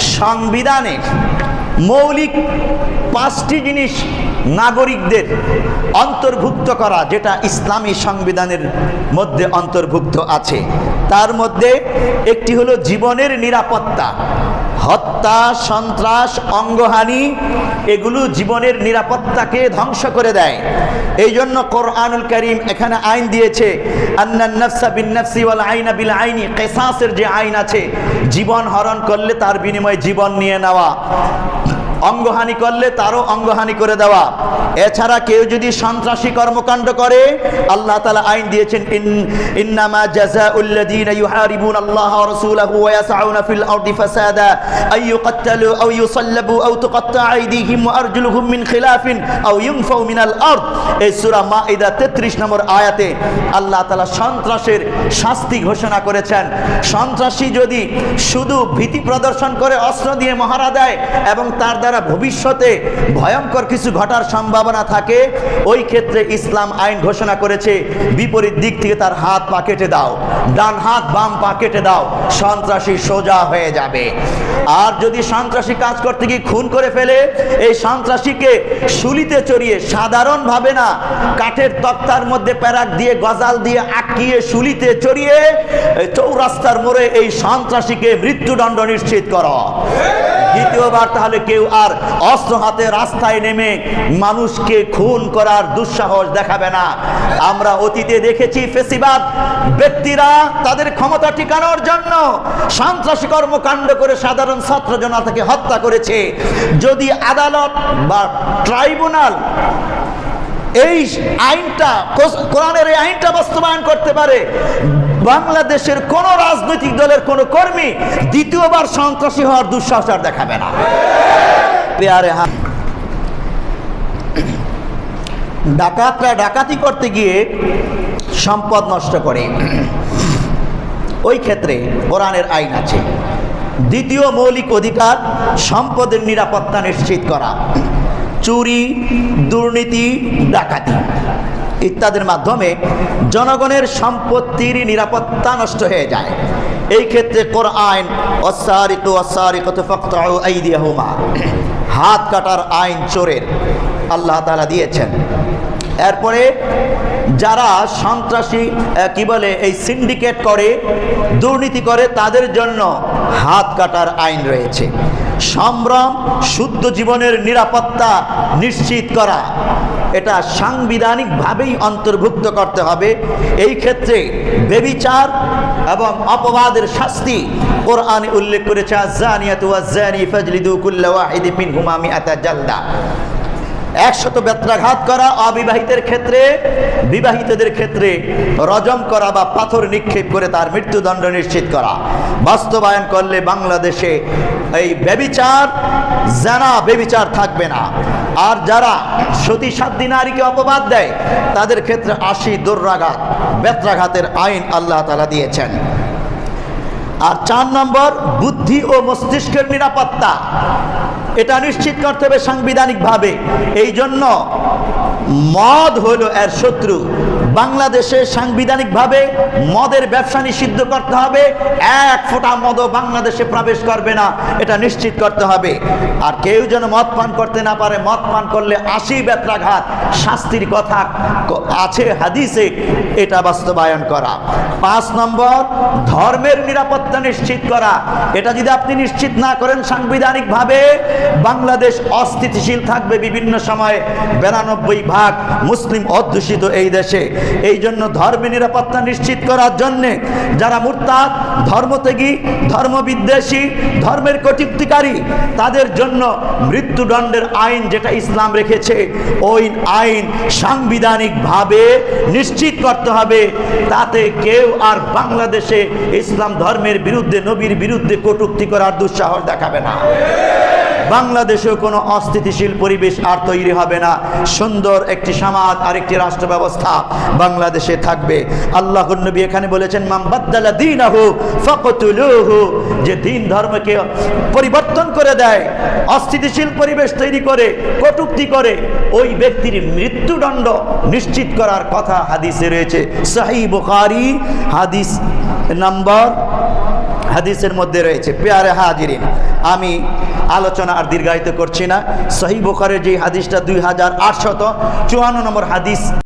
সংবিধানে মৌলিক পাঁচটি জিনিস নাগরিকদের অন্তর্ভুক্ত করা, যেটা ইসলামী সংবিধানের মধ্যে অন্তর্ভুক্ত আছে। তার মধ্যে একটি হলো জীবনের নিরাপত্তা। হত্যা, সন্ত্রাস, অঙ্গহানি, এগুলো জীবনের নিরাপত্তাকে ধ্বংস করে দেয়। এই জন্য কোরআনুল করিম এখানে আইন দিয়েছে যে আইন আছে, জীবন হরণ করলে তার বিনিময়ে জীবন নিয়ে নেওয়া। অঙ্গহানি করলে তারও অঙ্গহানি করে দেওয়া। এছাড়া কেউ যদি সন্ত্রাসী কর্মকাণ্ড করে, আল্লাহ তালা আইন দিয়েছেন, ইন, ইন্নামা জাযাউল্লাযীনা ইউহারিবুন আল্লাহ ওয়া রাসূলাহু ওয়া ইয়াসআউনা ফিল আরদি ফাসাদা আই ইউকাত্তালু আও ইউসাল্লাবু আও তুকাত্তা আইদিহিম ওয়া আরজুলুহুম মিন খিলাফিন আও ইউনফাউ মিনাল আরদ। এই সূরা মাইদা 33 নম্বর আয়াতে আল্লাহ তাআলা সন্ত্রাসের শাস্তি ঘোষণা করেছেন। সন্ত্রাসী যদি শুধু ভীতি প্রদর্শন করে, অস্ত্র দিয়ে মহারা দেয় এবং তার দ্বারা ভবিষ্যতে ভয়ঙ্কর কিছু ঘটার সম্ভাবনা থাকে, ওই ক্ষেত্রে ইসলাম আইন ঘোষণা করেছে, বিপরীত দিক থেকে তার হাত পা কেটে দাও, ডান হাত বাম পা কেটে দাও, সন্ত্রাসী সোজা হয়ে যাবে। আর যদি সন্ত্রাসী কাজ করতে গিয়ে খুন করে ফেলে, এই সন্ত্রাসীকে শুলিতে চড়িয়ে সাধারণভাবে না, কাঠের তক্তার মধ্যে প্যারাক দিয়ে, গজাল দিয়ে আটকিয়ে শুলিতে চড়িয়ে চৌরাস্তার মোড়ে এই সন্ত্রাসীকে মৃত্যুদণ্ড নিশ্চিত করো। দ্বিতীয়বার তাহলে কেউ আর অস্ত্র হাতে রাস্তায় নেমে মানুষকে খুন করার দুঃসাহস দেখাবে না। আমরা অতীতে দেখেছি ফেসিবাদ ব্যক্তিরা তাদের ক্ষমতা টিকানোর জন্য সন্ত্রাসী কর্মকাণ্ড করে সাধারণ ছাত্র জনতাকে হত্যা করেছে। যদি আদালত বা ট্রাইব্যুনাল এই আইনটা কোরআনের এই আইনটা বাস্তবায়ন করতে পারে। বাংলাদেশের কোন রাজনৈতিক দলের কোন কর্মী দ্বিতীয়বার সন্ত্রাসী হওয়ার দুঃসাহস আর দেখাবে না। ডাকাতরা ডাকাতি করতে গিয়ে সম্পদ নষ্ট করে। ওই ক্ষেত্রে কোরআনের আইন আছে। দ্বিতীয় মৌলিক অধিকার সম্পদের নিরাপত্তা নিশ্চিত করা। চুরি, দুর্নীতি, ডাকাতি ইত্যাদির মাধ্যমে জনগণের সম্পত্তির নিরাপত্তা নষ্ট হয়ে যায়। এই ক্ষেত্রে কোরআন অসারিত অসারিকত হাত কাটার আইন চোরের আল্লাহ তালা দিয়েছেন। এরপরে যারা সন্ত্রাসী কি বলে, এই সিন্ডিকেট করে, দুর্নীতি করে, তাদের জন্য হাত কাটার আইন রয়েছে। সম্ভ্রম, শুদ্ধ জীবনের নিরাপত্তা নিশ্চিত করা। এটা সাংবিধানিকভাবেই অন্তর্ভুক্ত করতে হবে। এই ক্ষেত্রে বেবিচার এবং অপবাদের শাস্তি কোরআনে উল্লেখ করেছে জালদা। একশত বেত্রাঘাত করা অবিবাহিতের ক্ষেত্রে, বিবাহিতদের ক্ষেত্রে রজম করা বা পাথর নিক্ষেপ করে তার মৃত্যুদণ্ড নিশ্চিত করা। বাস্তবায়ন করলে বাংলাদেশে এই বেবিচার জানা বেবিচার থাকবে না। আর যারা সতী সাধ্যী নারীকে অপবাদ দেয়, তাদের ক্ষেত্রে আশি দুর্রাঘাত বেত্রাঘাতের আইন আল্লাহ তালা দিয়েছেন। আর চার নম্বর, বুদ্ধি ও মস্তিষ্কের নিরাপত্তা। এটা নিশ্চিত করতে হবে সাংবিধানিকভাবে। এই জন্য মদ হলো এর শত্রু। বাংলাদেশে সাংবিধানিকভাবে মদের ব্যবসা নিষিদ্ধ করতে হবে। এক ফোঁটা মদও বাংলাদেশে প্রবেশ করবে না। এটা নিশ্চিত করতে হবে। আর কেউ যেন মদ পান করতে না পারে, মদ পান করলে আশি বেত্রাঘাত শাস্তির কথা আছে হাদিসে, এটা বাস্তবায়ন করা। পাঁচ নম্বর, ধর্মের নিরাপত্তা নিশ্চিত করা। এটা যদি আপনি নিশ্চিত না করেন সাংবিধানিকভাবে, বাংলাদেশ অস্থিতিশীল থাকবে বিভিন্ন সময়ে। বিরানব্বই ভাগ মুসলিম অধ্যুষিত এই দেশে। এই জন্য ধর্মের নিরাপত্তা নিশ্চিত করার জন্যে যারা মুরতাদ, ধর্মত্যাগী, ধর্মবিদ্বেষী, ধর্মের কটুক্তিকারী তাদের জন্য মৃত্যুদণ্ডের আইন যেটা ইসলাম রেখেছে, ওই আইন সাংবিধানিকভাবে নিশ্চিত করতে হবে। তাতে কেউ আর বাংলাদেশে ইসলাম ধর্মের বিরুদ্ধে, নবীর বিরুদ্ধে কটুক্তি করার দুঃসাহস দেখাবে না। বাংলাদেশেও কোনো অস্থিতিশীল পরিবেশ আর তৈরি হবে না। সুন্দর একটি সমাজ আর একটি রাষ্ট্র ব্যবস্থা বাংলাদেশে থাকবে। আল্লাহ নবী এখানে বলেছেন মাম বাদ্দালা দীনাহু ফাকতুলুহু। যে দিন ধর্মকে পরিবর্তন করে দেয়, অস্থিতিশীল পরিবেশ তৈরি করে, কটুক্তি করে, ওই ব্যক্তির মৃত্যুদণ্ড নিশ্চিত করার কথা হাদিসে রয়েছে। সাহি বুখারী, হাদিস নম্বর হাদিসের মধ্যে রয়েছে, পেয়ারে হাজিরিন। আমি আলোচনা আর দীর্ঘায়িত করছি না। সহি বোখারের যে হাদিসটা দুই হাজার আটশত চুয়ান্ন নম্বর হাদিস